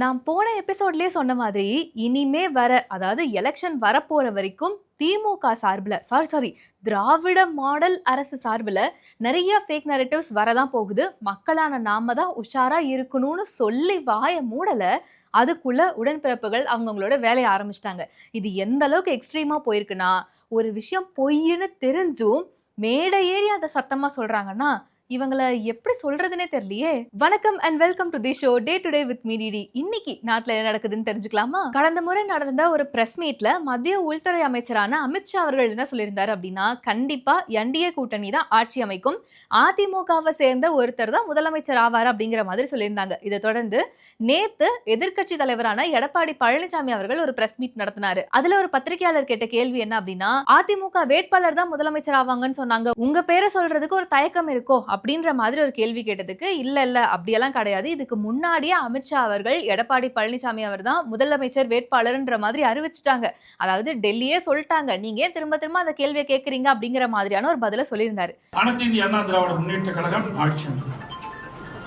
நான் போன எபிசோட்லேயே சொன்ன மாதிரி இனிமே வர அதாவது எலெக்ஷன் வரப்போற வரைக்கும் திமுக சார்பில் சாரி சாரி திராவிட மாடல் அரசு சார்பில் நிறைய ஃபேக் நரேட்டிவ்ஸ் வரதான் போகுது. மக்களான நாம தான் உஷாராக இருக்கணும்னு சொல்லி வாய மூடலை அதுக்குள்ள உடன்பிறப்புகள் அவங்கவுங்களோட வேலையை ஆரம்பிச்சிட்டாங்க. இது எந்த அளவுக்கு எக்ஸ்ட்ரீமாக போயிருக்குன்னா ஒரு விஷயம் பொய்ன்னு தெரிஞ்சும் மேடை ஏறி அதை சத்தமாக சொல்கிறாங்கன்னா இவங்கள எப்படி சொல்றதுனே தெரியலையே. வணக்கம் and welcome to the show day to day with மீடிடி இன்னைக்கு நாட்டுல என்ன நடக்குதுன்னு தெரிஞ்சுக்கலாமா? கடந்த முறை நடந்த ஒரு பிரஸ் மீட்ல மத்திய உள்துறை அமைச்சரான அமித்ஷா அவர்கள் என்ன சொல்லியிருந்தாரு அப்படின்னா கண்டிப்பா என்டிஏ கூட்டணி தான் ஆட்சி அமைக்கும். அதிமுகவை சேர்ந்த ஒருத்தர் தான் முதலமைச்சர் ஆவார் அப்படிங்கிற மாதிரி சொல்லியிருந்தாங்க. இதை தொடர்ந்து நேத்து எதிர்க்கட்சி தலைவரான எடப்பாடி பழனிசாமி அவர்கள் ஒரு பிரஸ் மீட் நடத்தினாரு. அதுல ஒரு பத்திரிகையாளர் கேட்ட கேள்வி என்ன அப்படின்னா அதிமுக வேட்பாளர் தான் முதலமைச்சர் ஆவாங்கன்னு சொன்னாங்க. உங்க பேரை சொல்றதுக்கு ஒரு தயக்கம் இருக்கோ? அப்படின்ற மாதிரி ஒரு கேள்வி கேட்டதுக்கு இல்லை இல்லை அப்படியெல்லாம் கிடையாது. இதுக்கு முன்னாடியே அமித்ஷா அவர்கள் எடப்பாடி பழனிசாமி அவர் தான் முதலமைச்சர் வேட்பாளர்ன்ற மாதிரி அறிவிச்சிட்டாங்க. அதாவது டெல்லியே சொல்லிட்டாங்க. நீங்க ஏன் திரும்ப திரும்ப அந்த கேள்வியை கேட்குறீங்க? அப்படிங்கிற மாதிரியான ஒரு பதில சொல்லியிருந்தாரு. அனைத்து இந்திய அண்ணா திராவிட முன்னேற்ற கழகம் ஆட்சி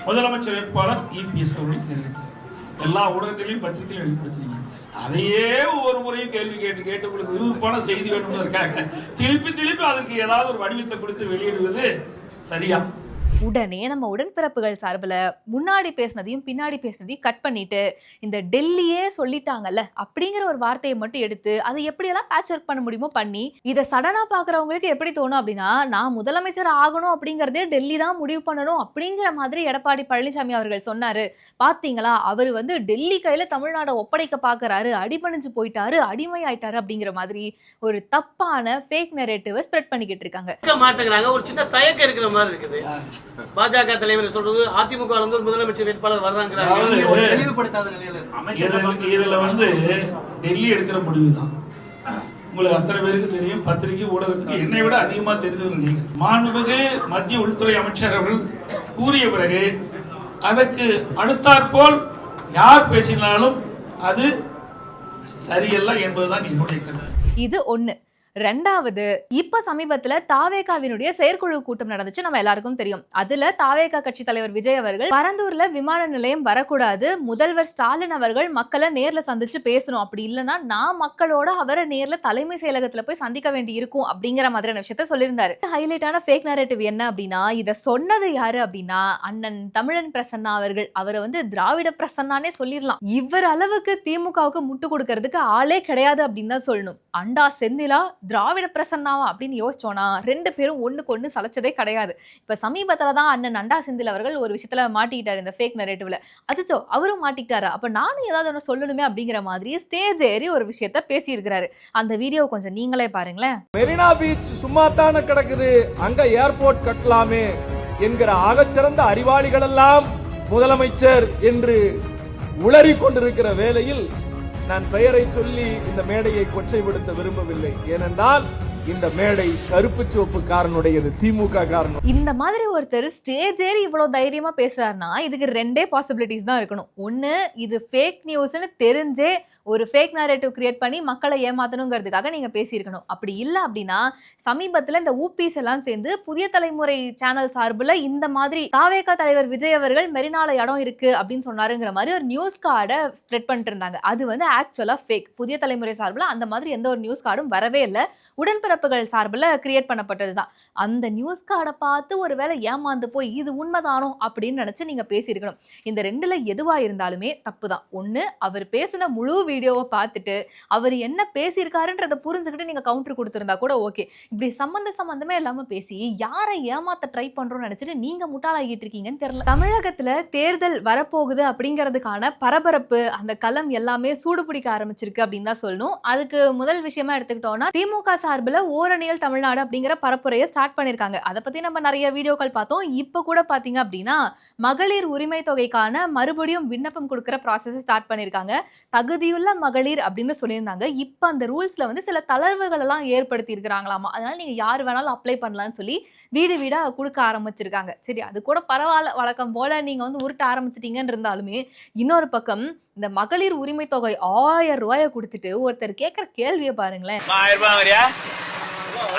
முதலமைச்சர் வேட்பாளர் இபிஎஸ் அவர்கள் தெரிவித்தார். எல்லா ஊடகத்திலையும் பத்திரிகையிலும் வெளிப்படுத்தினீங்க. அதையே ஒரு முறையும் கேள்வி கேட்டு கேட்டு உங்களுக்கு விருப்பமான செய்தி வேணும்னு இருக்காங்க. திருப்பி திருப்பி அதுக்கு ஏதாவது ஒரு வடிவத்தை கொடுத்து வெளியிடுவது சரியா? உடனே நம்ம உடன்பிறப்புகள் சார்பில் முன்னாடி பேசினதையும் பின்னாடி பேசினதையும் கட் பண்ணிட்டு இந்த டெல்லியே சொல்லிட்டாங்கல்ல அப்படிங்கிற ஒரு வார்த்தையை மட்டும் எடுத்து அதை எப்படியெல்லாம் பேட்ச் ஒர்க் பண்ண முடியுமோ பண்ணி இதை சடனாக பார்க்குறவங்களுக்கு எப்படி தோணும் அப்படின்னா நான் முதலமைச்சர் ஆகணும் அப்படிங்கிறதே டெல்லி தான் முடிவு பண்ணணும் அப்படிங்கிற மாதிரி எடப்பாடி பழனிசாமி அவர்கள் சொன்னாரு. பார்த்தீங்களா அவர் வந்து டெல்லி கையில் தமிழ்நாடை ஒப்படைக்க பார்க்கறாரு அடிபணிஞ்சு போயிட்டாரு அடிமை ஆயிட்டாரு அப்படிங்கிற மாதிரி ஒரு தப்பான ஃபேக் நெரேட்டிவை ஸ்ப்ரெட் பண்ணிக்கிட்டு இருக்காங்க. இருக்க மாட்டேங்கிறாங்க. ஒரு சின்ன தயக்கம் இருக்கிற மாதிரி இருக்குது. பாஜக தலைவர் சொல்றது அதிமுக முதலமைச்சர் வேட்பாளர் இருக்கு. இதுல- வந்து டெல்லி எடுக்கிற முடிவு தான் உங்களுக்கு அத்தனை பேருக்கு தெரியும் பத்திரிகை ஊடகத்துக்கு என்னை விட அதிகமா தெரிஞ்சவங்க நீங்க. மாண்புமிகு மத்திய உள்துறை அமைச்சர் அவர்கள் கூறிய பிறகு அதற்கு அடுத்தாற்போல் யார் பேசினாலும் அது சரியல்ல என்பதுதான் என்னுடைய கருத்து. இது ஒண்ணு. ரெண்டாவது இப்ப சமீபத்துல தாவேகாவினுடைய செயற்குழு கூட்டம் நடந்துச்சு நம்ம எல்லாருக்கும் தெரியும். அதுல தாவேகா கட்சி தலைவர் விஜய் அவர்கள் பரந்தூர்ல விமான நிலையம் வரக்கூடாது முதல்வர் ஸ்டாலின் அவர்கள் மக்களை நேர்ல சந்திச்சு பேசணும். அப்படி இல்லைன்னா நான் மக்களோட அவரை நேர்ல தலைமை செயலகத்துல போய் சந்திக்க வேண்டி இருக்கும் அப்படிங்கிற மாதிரியான விஷயத்த சொல்லியிருந்தாரு. ஹைலைட்டான ஃபேக் நரேட்டிவ் என்ன அப்படின்னா இதை சொன்னது யாரு அப்படின்னா அண்ணன் தமிழன் பிரசன்னா அவர்கள். அவரை வந்து திராவிட பிரசன்னானே சொல்லிடலாம். இவர் அளவுக்கு திமுகவுக்கு முட்டு கொடுக்கறதுக்கு ஆளே கிடையாது அப்படின்னு தான் சொல்லணும். அண்டா செந்திலா திராவிட பிரசன்னாவா அப்படின்னு யோசிச்சோன்னா ரெண்டு பேரும் ஒண்ணுக்கு ஒன்று சலைச்சதே கிடையாது. இப்ப சமீபத்துல தான் அண்ணன் நண்டா செந்தில் அவர்கள் ஒரு விஷயத்துல மாட்டிக்கிட்டாரு இந்த ஃபேக் நரேட்டிவ்ல அதுச்சோ அவரும் மாட்டிக்கிட்டாரு? அப்ப நானும் ஏதாவது ஒன்று சொல்லணுமே அப்படிங்கிற மாதிரி ஸ்டேஜ் ஏறி ஒரு விஷயத்த பேசியிருக்கிறாரு. அந்த வீடியோ கொஞ்சம் நீங்களே பாருங்களேன். மெரினா பீச் சும்மா தானே கிடக்குது. அங்க ஏர்போர்ட் கட்டலாமே என்கிற ஆகச்சிறந்த அறிவாளிகள் எல்லாம் முதலமைச்சர் என்று உளறி கொண்டிருக்கிற வேளையில் நான் பெயரை சொல்லி இந்த மேடையை கொச்சைப்படுத்த விரும்பவில்லை. ஏனென்றால் இந்த மேடை கருப்பு சிவப்புக்காரனுடையது திமுக காரணம் இந்த மாதிரி ஒருத்தர் ஸ்டேஜ் ஏறி இவ்வளவு தைரியமா பேசுறாருன்னா இதுக்கு ரெண்டே பாசிபிலிட்டிஸ் தான் இருக்கணும். ஒண்ணு இது ஃபேக் நியூஸ்னு தெரிஞ்சே ஒரு ஃபேக் நேரேட்டிவ் கிரியேட் பண்ணி மக்களை ஏமாத்தணுங்கிறதுக்காக நீங்க பேசியிருக்கணும். அப்படி இல்லை அப்படின்னா சமீபத்துல இந்த ஊபிஸ் எல்லாம் சேர்ந்து புதிய தலைமுறை சேனல் சார்புல இந்த மாதிரி காவேகா தலைவர் விஜய் அவர்கள் மெரினால இடம் இருக்கு அப்படின்னு சொன்னாருங்கிற மாதிரி ஒரு நியூஸ் கார்டை ஸ்ப்ரெட் பண்ணிட்டு இருந்தாங்க. அது வந்து ஆக்சுவலா ஃபேக் புதிய தலைமுறை சார்பில் அந்த மாதிரி எந்த ஒரு நியூஸ் கார்டும் வரவே இல்லை. உடன்பிறப்புகள் சார்பில் கிரியேட் பண்ணப்பட்டது தான். அந்த நியூஸ் கார்டை பார்த்து ஒருவேளை ஏமாந்து போய் இது உண்மைதானோ அப்படின்னு நினச்சி நீங்கள் பேசியிருக்கணும். இந்த ரெண்டில் எதுவாக இருந்தாலுமே தப்பு தான். ஒன்று அவர் பேசின முழு வீடியோவை பார்த்துட்டு அவர் என்ன பேசியிருக்காருன்றதை புரிஞ்சுக்கிட்டு நீங்கள் கவுண்டர் கொடுத்துருந்தா கூட ஓகே இப்படி சம்மந்த சம்மந்தமே இல்லாமல் பேசி யாரை ஏமாத்த ட்ரை பண்ணுறோம்னு நினச்சிட்டு நீங்கள் முட்டாளாகிட்டு இருக்கீங்கன்னு தெரியல. தமிழகத்தில் தேர்தல் வரப்போகுது அப்படிங்கிறதுக்கான பரபரப்பு அந்த களம் எல்லாமே சூடு பிடிக்க ஆரம்பிச்சிருக்கு அப்படின்னு தான் சொல்லணும். அதுக்கு முதல் விஷயமா எடுத்துக்கிட்டோம்னா திமுக சார்பில் ஓரணியல் தமிழ்நாடு அப்படிங்கிற பரப்புரையை ஸ்டார்ட் பண்ணியிருக்காங்க அதை பற்றி நம்ம நிறைய வீடியோக்கள் பார்த்தோம். இப்போ கூட பார்த்தீங்க அப்படின்னா மகளிர் உரிமை தொகைக்கான மறுபடியும் விண்ணப்பம் கொடுக்குற ப்ராசஸ் ஸ்டார்ட் பண்ணியிருக்காங்க தகுதியுள்ள மகளிர் அப்படின்னு சொல்லியிருந்தாங்க. இப்போ அந்த ரூல்ஸ்ல வந்து சில தளர்வுகள் எல்லாம் ஏற்படுத்தி இருக்கிறாங்களாமா? அதனால நீங்க யார் வேணாலும் அப்ளை பண்ணலாம்னு சொல்லி வீடு வீடாக கொடுக்க ஆரம்பிச்சிருக்காங்க. சரி அது கூட பரவாயில்ல. வழக்கம் போல நீங்கள் வந்து உருட்ட ஆரம்பிச்சிட்டீங்கன்னு இருந்தாலுமே இன்னொரு பக்கம் இந்த மகளிர் உரிமை தொகை ஆயிரம் ரூபாயை கொடுத்துட்டு ஒருத்தர் கேட்குற கேள்வியை பாருங்களேன்.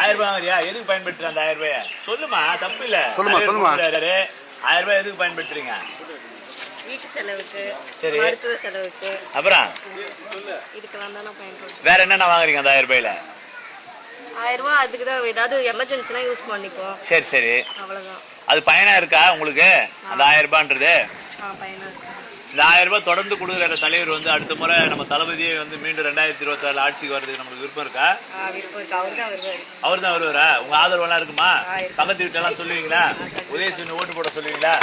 ஆயிரம் ரூபாய் வரியா எதுக்கு பயன்படுத்துற அந்த ஆயிரம் ரூபாய? சொல்லுமா தப்பு இல்ல சொல்லுமா, சொல்லுமா. ஆயிரம் ரூபாய் எதுக்கு பயன்படுத்துறீங்க? வீட்டு செலவுக்கு சரி. மருத்துவ செலவுக்கு. அப்புறம்? வேற என்னென்ன வாங்குறீங்க அந்த ஆயிரம் ரூபாயில? ஆயிரம் ரூபாய் அதுக்கு தான் ஏதாவது எமர்ஜென்சினா யூஸ் பண்ணிக்குவோம். சரி சரி. அவ்வளவுதான். அது பயனா இருக்கா உங்களுக்கு? அந்த ஆயிரம் ரூபான்றது? ஆ பயனா இருக்கு? இந்த ஆயிரம் ரூபாய் தொடர்ந்து கொடுக்குற தலைவர் வந்து. அடுத்த முறை நம்ம தளபதியை வந்து மீண்டும் ரெண்டாயிரத்தி இருபத்தி ஆறு ஆட்சிக்கு வர்றதுக்கு நமக்கு விருப்பம் இருக்கா? ஆ விருப்பம் இருக்கு. அவர் தான் வருவாரு. உங்க ஆதரவெல்லாம் இருக்குமா? ஆ, இருக்கு. பக்கத்து வீட்டெல்லாம் சொல்லுவீங்களா? உதயசூரியன் ஓட்டு போட சொல்லுவீங்களா?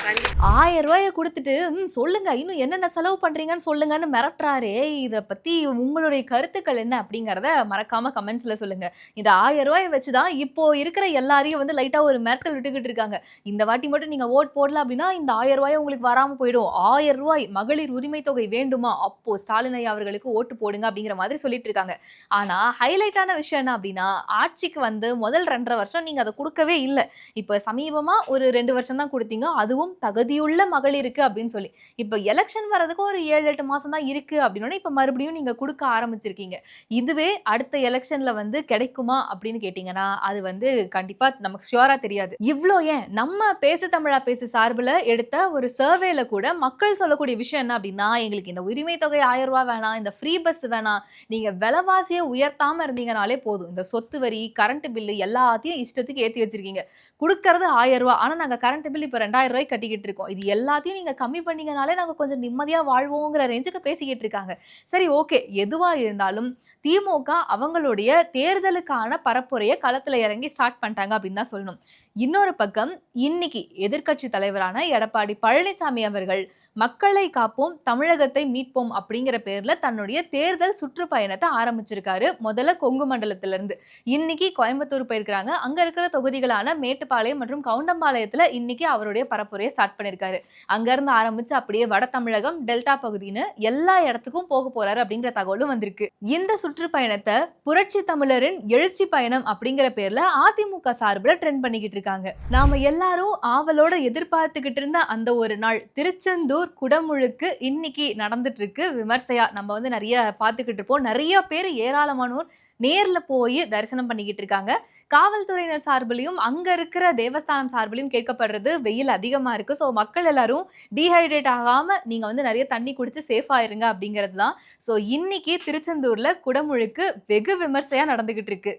ஆயிரம் ரூபாய கொடுத்துட்டு சொல்லுங்க. இன்னும் என்னென்ன செலவு பண்றீங்கன்னு சொல்லுங்கன்னு மிரட்டுறாரே. இத பத்தி உங்களுடைய கருத்துக்கள் என்ன அப்படிங்கறத மறக்காம கமெண்ட்ஸ்ல சொல்லுங்க. இந்த ஆயிரம் ரூபாயை வச்சுதான் இப்போ இருக்கிற எல்லாரையும் வந்து லைட்டா ஒரு மிரட்டல் விட்டுக்கிட்டு இருக்காங்க. இந்த வாட்டி மட்டும் நீங்க ஓட் போடல அப்படின்னா இந்த ஆயிரம் ரூபாய் உங்களுக்கு வராம போயிடும். ஆயிரம் ரூபாய் மகளிர் உரிமை தொகை வேண்டுமா? அப்போ ஸ்டாலின் ஐயா அவர்களுக்கு ஓட்டு போடுங்க அப்படிங்கிற மாதிரி சொல்லிட்டு இருக்காங்க. ஆனா ஹைலைட்டான விஷயம் என்ன அப்படின்னா ஆட்சிக்கு வந்து முதல் ரெண்டரை வருஷம் நீங்க அதை கொடுக்கவே இல்லை. இப்போ சமீபமா ஒரு ரெண்டு வருஷம் தான் கொடுத்தீங்க. அதுவும் தகுதியுள்ள மகளிருக்கு அப்படின்னு சொல்லி. இப்போ எலெக்ஷன் வர்றதுக்கு ஒரு ஏழு எட்டு மாசம் தான் இருக்கு அப்படின்னா இப்போ மறுபடியும் நீங்க கொடுக்க ஆரம்பிச்சிருக்கீங்க. இதுவே அடுத்த எலெக்ஷன்ல வந்து கிடைக்குமா அப்படின்னு கேட்டிங்கன்னா அது வந்து கண்டிப்பா நமக்கு ஷியோரா தெரியாது. இவ்வளோ ஏன்? நம்ம பேசு தமிழா பேசு சார்பில் எடுத்த ஒரு சர்வேல கூட மக்கள் சொல்லக்கூடிய விஷயம் என்ன அப்படின்னா எங்களுக்கு இந்த உரிமை தொகை ஆயிரம் ரூபாய் வேணாம் இந்த ஃப்ரீ பஸ் வேணாம். நீங்க விலைவாசியை உயர்த்தாம இருந்தீங்கனாலே போதும். இந்த சொத்து வரி கரண்ட் பில்லு எல்லாத்தையும் இஷ்டத்துக்கு ஏத்தி வச்சிருக்கீங்க. கொடுக்கறது ஆயிரம் ரூபாய். ஆனா நாங்க கரண்ட் பில் இப்போ ரெண்டாயிரம் ரூபாய் கட்டிக்கிட்டு இருக்கோம். இது எல்லாத்தையும் நீங்க கம்மி பண்ணீங்கனாலே நாங்க கொஞ்சம் நிம்மதியா வாழ்வோங்கிற ரேஞ்சுக்கு பேசிக்கிட்டு இருக்காங்க. சரி ஓகே எதுவா இருந்தாலும் திமுக அவங்களுடைய தேர்தலுக்கான பரப்புரையை களத்துல இறங்கி ஸ்டார்ட் பண்ணிட்டாங்க அப்படின்னு தான் சொல்லணும். இன்னொரு பக்கம் இன்னைக்கு எதிர்க்கட்சி தலைவரான எடப்பாடி பழனிசாமி அவர்கள் மக்களை காப்போம் தமிழகத்தை மீட்போம் அப்படிங்கிற பேர்ல தன்னுடைய தேர்தல் சுற்றுப்பயணத்தை ஆரம்பிச்சிருக்காரு முதல்ல கொங்கு மண்டலத்துல இருந்து இன்னைக்கு கோயம்புத்தூர் போயிருக்கிறாங்க. அங்க இருக்கிற தொகுதிகளான மேட்டுப்பாளையம் மற்றும் கவுண்டம்பாளையத்துல இன்னைக்கு அவருடைய பரப்புரையை ஸ்டார்ட் பண்ணிருக்காரு. அங்க இருந்து ஆரம்பிச்சு அப்படியே வட தமிழகம் டெல்டா பகுதின்னு எல்லா இடத்துக்கும் போக போறாரு அப்படிங்கிற தகவலும் வந்திருக்கு. இந்த சுற்றுப்பயணத்தை புரட்சி தமிழரின் எழுச்சி பயணம் அப்படிங்கிற பேர்ல அதிமுக சார்பில் ட்ரெண்ட் பண்ணிக்கிட்டு இருக்காங்க நாம எல்லாரும் ஆவலோட எதிர்பார்த்துக்கிட்டு இருந்த அந்த ஒரு நாள் திருச்செந்தூர் குடமுழுக்கு இன்னைக்கு நடந்துட்டு இருக்கு விமர்சையா நம்ம வந்து நிறைய பார்த்துக்கிட்டு இருப்போம். நிறைய பேர் ஏராளமானோர் நேரில் போய் தரிசனம் பண்ணிக்கிட்டு இருக்காங்க. காவல்துறையினர் சார்பிலையும் அங்கே இருக்கிற தேவஸ்தானம் சார்பிலையும் கேட்கப்படுறது வெயில் அதிகமாக இருக்கு. ஸோ மக்கள் எல்லாரும் டீஹைட்ரேட் ஆகாமல் நீங்கள் வந்து நிறைய தண்ணி குடித்து சேஃபாக இருங்க அப்படிங்கிறது தான் ஸோ இன்னைக்கு திருச்செந்தூரில் குடமுழுக்கு வெகு விமர்சையாக நடந்துக்கிட்டு இருக்கு.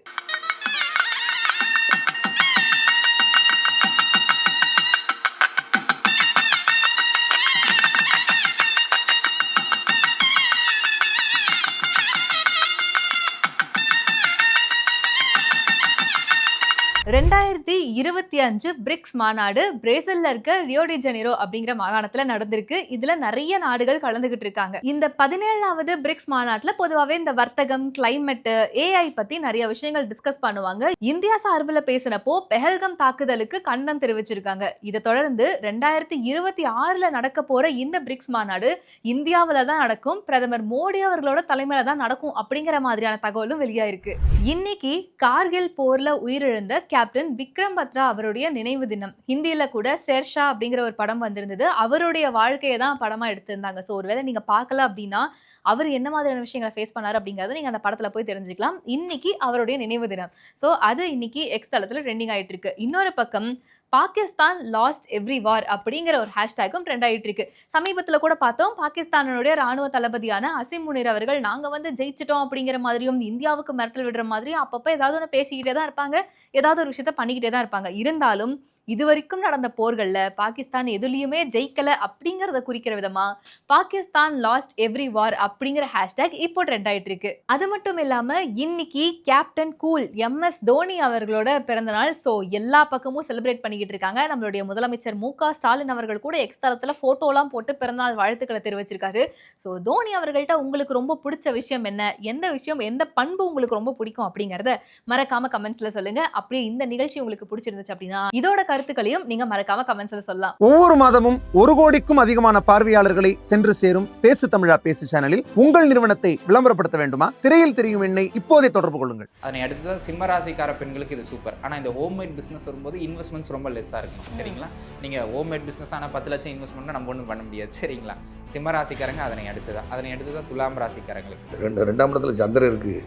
ரெண்டாயிரத்தி இருபத்தி அஞ்சு பிரிக்ஸ் மாநாடு பிரேசில்ல இருக்க ரியோடி ஜெனிரோ அப்படிங்கிற மாகாணத்துல நடந்திருக்கு. இதுல நிறைய நாடுகள் கலந்துகிட்டு இருக்காங்க. இந்த பதினேழாவது பிரிக்ஸ் மாநாட்டுல பொதுவாகவே இந்த வர்த்தகம் கிளைமேட் ஏஐ பத்தி நிறைய விஷயங்கள் டிஸ்கஸ் பண்ணுவாங்க. இந்தியா சார்பில் பேசினப்போ பெஹல்கம் தாக்குதலுக்கு கண்டனம் தெரிவிச்சிருக்காங்க. இதை தொடர்ந்து ரெண்டாயிரத்தி இருபத்தி ஆறுல நடக்க போற இந்த பிரிக்ஸ் மாநாடு இந்தியாவில தான் நடக்கும். பிரதமர் மோடி அவர்களோட தலைமையில தான் நடக்கும் அப்படிங்கிற மாதிரியான தகவலும் வெளியாயிருக்கு. இன்னைக்கு கார்கில் போர்ல உயிரிழந்த கேப்டன் விக்ரம் பத்ரா அவருடைய நினைவு தினம். ஹிந்தியில் கூட ஷேர்ஷா அப்படிங்கிற ஒரு படம் வந்திருந்தது. அவருடைய வாழ்க்கையை தான் படமாக எடுத்திருந்தாங்க. ஸோ ஒருவேளை நீங்க பார்க்கல அப்படின்னா அவர் என்ன மாதிரியான விஷயங்களை ஃபேஸ் பண்ணாரு அப்படிங்கிறத நீங்கள் அந்த படத்தில் போய் தெரிஞ்சுக்கலாம். இன்னைக்கு அவருடைய நினைவு தினம். ஸோ அது இன்னைக்கு எக்ஸ் தளத்தில் ட்ரெண்டிங் ஆகிட்டு இருக்கு. இன்னொரு பக்கம் பாகிஸ்தான் லாஸ்ட் எவ்ரி வார் அப்படிங்கிற ஒரு ஹேஷ்டேக்கும் ட்ரெண்ட் ஆகிட்டு இருக்கு. சமீபத்தில் கூட பார்த்தோம் பாகிஸ்தானுடைய ராணுவ தளபதியான அசிம் முனிர் அவர்கள் நாங்கள் வந்து ஜெயிச்சிட்டோம் அப்படிங்கிற மாதிரியும் இந்தியாவுக்கு மிரட்டல் விடுற மாதிரியும் அப்பப்போ ஏதாவது ஒன்று பேசிக்கிட்டே தான் இருப்பாங்க. ஏதாவது ஒரு விஷயத்த பண்ணிக்கிட்டே தான் இருப்பாங்க. இருந்தாலும் இதுவரைக்கும் நடந்த போர்கள்ல பாகிஸ்தான் எதுலேயுமே ஜெயிக்கல அப்படிங்கிறத குறிக்கிற விதமா பாகிஸ்தான் லாஸ்ட் எவ்ரி வார் அப்படிங்கிற ஹேஷ்டேக் இப்போ ட்ரெண்ட் ஆகிட்டு இருக்கு அது மட்டும் இல்லாமல் இன்னைக்கு captain cool M S Dhoni அவர்களோட பிறந்த நாள் ஸோ எல்லா பக்கமும் செலிப்ரேட் பண்ணிக்கிட்டு இருக்காங்க. நம்மளுடைய முதலமைச்சர் மு க ஸ்டாலின் அவர்கள் கூட எக்ஸ்தலத்தில் ஃபோட்டோலாம் போட்டு பிறந்தநாள் வாழ்த்துக்களை தெரிவிச்சிருக்காரு. ஸோ தோனி அவர்கள்ட்ட உங்களுக்கு ரொம்ப பிடிச்ச விஷயம் என்ன? எந்த விஷயம் எந்த பண்பு உங்களுக்கு ரொம்ப பிடிக்கும் அப்படிங்கிறத மறக்காம கமெண்ட்ஸ்ல சொல்லுங்க. அப்படியே இந்த நிகழ்ச்சி உங்களுக்கு பிடிச்சிருந்துச்சு அப்படின்னா இதோட கருத்துக்களையும் நீங்க மறக்காம கமெண்ட்ஸ்ல சொல்லலாம். ஒவ்வொரு மாதமும் ஒரு கோடிக்கும் அதிகமான பார்வையாளர்களை சென்று சேரும் பேசு தமிழா பேசு சேனலில் உங்கள் நிறுவனத்தை விளம்பரப்படுத்த வேண்டுமா? திரையில் தெரியும் எண்ணை இப்போதே தொடர்பு கொள்ளுங்கள். அதனை அடுத்து தான் சிம்ம ராசிக்கார பெண்களுக்கு இது சூப்பர் ஆனால் இந்த ஹோம்மேட் பிஸ்னஸ் வரும்போது இன்வெஸ்ட்மெண்ட்ஸ் ரொம்ப லெஸ்ஸாக இருக்கணும். சரிங்களா? நீங்கள் ஹோம்மேட் பிஸ்னஸ் ஆனால் பத்து லட்சம் இன்வெஸ்ட்மெண்ட்னா நம்ம ஒன்றும் பண்ண முடியாது. சரிங்களா? சிம்ம ராசிக்காரங்க அதனை அடுத்து தான் அதனை அடுத்து தான் துலாம் ராசிக்காரங்களுக்கு. ரெண்டு ரெண்டாம் இடத்துல சந்திரன் இருக்குது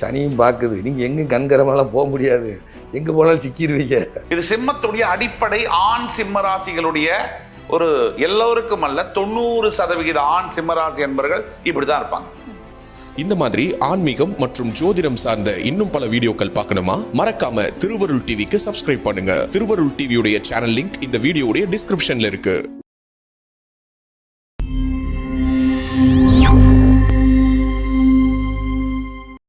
சனியும் பார்க்குது. நீங்கள் எங்கேயும் கண்கரமெல்லாம் போக முடியாது. எங்கே போனாலும் சிக்கிடுவீங்க இது சிம்மத்துடைய அடிப்படை ஆண் சிம்ம ராசிகளுடைய ஒரு எல்லோருக்கும் அல்ல தொண்ணூறு சதவிகித ஆண் சிம்மராசி என்பவர்கள் இப்படிதான் இருப்பாங்க. இந்த மாதிரி ஆன்மீகம் மற்றும் ஜோதிடம் சார்ந்த இன்னும் பல வீடியோக்கள் பார்க்கணுமா? மறக்காம திருவருள் டிவிக்கு சப்ஸ்கிரைப் பண்ணுங்க. திருவருள் டிவியுடைய சேனல் லிங்க் இந்த வீடியோடைய டிஸ்கிரிப்ஷன்ல இருக்கு.